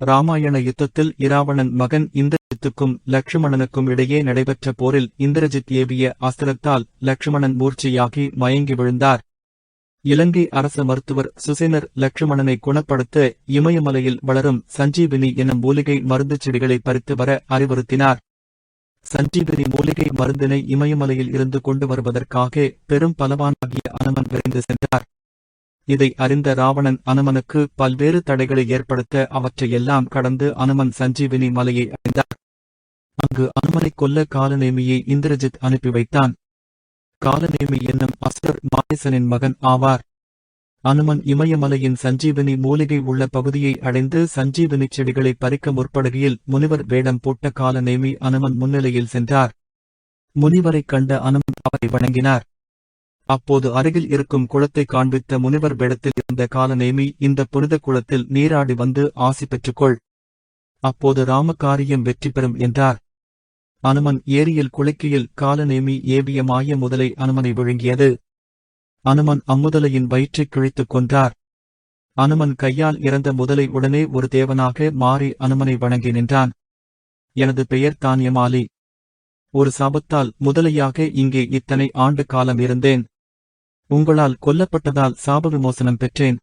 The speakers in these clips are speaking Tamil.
ராமாயண யுத்தத்தில் இராவணன் மகன் இந்திரஜித்துக்கும் லட்சுமணனுக்கும் இடையே நடைபெற்ற போரில் இந்திரஜித் ஏவிய அஸ்திரத்தால் லக்ஷ்மணன் மூர்ச்சையாகி மயங்கி விழுந்தார். இலங்கை அரச மருத்துவர் சுசேனர் லட்சுமணனை குணப்படுத்த இமயமலையில் வளரும் சஞ்சீவினி எனும் மூலிகை மருந்துச் செடிகளை பறித்து வர அறிவுறுத்தினார். சஞ்சீவினி மூலிகை மருந்தினை இமயமலையில் இருந்து கொண்டு வருவதற்காக பெரும் பலவானாகிய அனுமன் விரைந்து சென்றார். இதை அறிந்த ராவணன் அனுமனுக்கு பல்வேறு தடைகளை ஏற்படுத்த அவற்றையெல்லாம் கடந்து அனுமன் சஞ்சீவினி மலையை அடைந்தார். அங்கு அனுமனை கொல்ல காலநேமியை இந்திரஜித் அனுப்பி வைத்தான். காலநேமி என்னும் அசுரர் மாயசனின் மகன் ஆவார். அனுமன் இமயமலையின் சஞ்சீவினி மூலிகை உள்ள பகுதியை அடைந்து சஞ்சீவினி செடிகளை பறிக்க முற்படுகையில் முனிவர் வேடம் போட்ட காலநேமி அனுமன் முன்னிலையில் சென்றார். முனிவரைக் கண்ட அனுமன் அவரை வணங்கினார். அப்போது அருகில் இருக்கும் குளத்தை காண்பித்த முனிவர் வேடத்தில் இருந்த காலநேமி இந்த புனித குளத்தில் நீராடி வந்து ஆசி பெற்றுக்கொள். அப்போது ராமகாரியம் வெற்றி பெறும் என்றார். அனுமன் ஏரியில் குளிக்கையில் காலநேமி ஏவிய மாய முதலை அனுமனை விழுங்கியது. அனுமன் அம்முதலையின் வயிற்றைக் கிழித்துக் கொன்றார். அனுமன் கையால் இறந்த முதலை உடனே ஒரு தேவனாக மாறி அனுமனை வணங்கி நின்றான். எனது பெயர் தானியமாலி. ஒரு சாபத்தால் முதலையாக இங்கே இத்தனை ஆண்டு காலம் இருந்தேன். உங்களால் கொல்லப்பட்டதால் சாப விமோசனம் பெற்றேன்.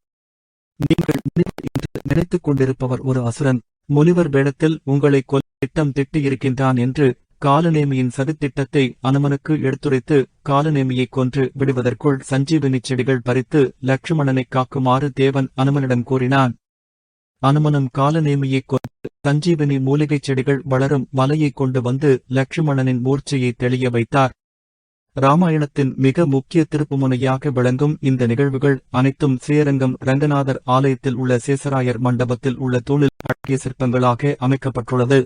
நீங்கள் என்று நினைத்துக் கொண்டிருப்பவர் ஒரு அசுரன். முனிவர் வேடத்தில் உங்களை கொல்ல திட்டம் திட்டியிருக்கின்றான் என்று காலநேமியின் சதித்திட்டத்தை அனுமனுக்கு எடுத்துரைத்து காலநேமியைக் கொன்று விடுவதற்குள் சஞ்சீவினி செடிகள் பறித்து லட்சுமணனை காக்குமாறு தேவன் அனுமனிடம் கூறினான். அனுமனும் காலநேமியைக் கொன்று சஞ்சீவினி மூலிகைச் செடிகள் வளரும் மலையைக் கொண்டு வந்து லட்சுமணனின் மூர்ச்சையை தெளிய வைத்தார். ராமாயணத்தின் மிக முக்கிய திருப்புமுனையாக விளங்கும் இந்த நிகழ்வுகள் அனைத்தும் ஸ்ரீரங்கம் ரங்கநாதர் ஆலயத்தில் உள்ள சேசராயர் மண்டபத்தில் உள்ள தூணில் அழகிய சிற்பங்களாக அமைக்கப்பட்டுள்ளது.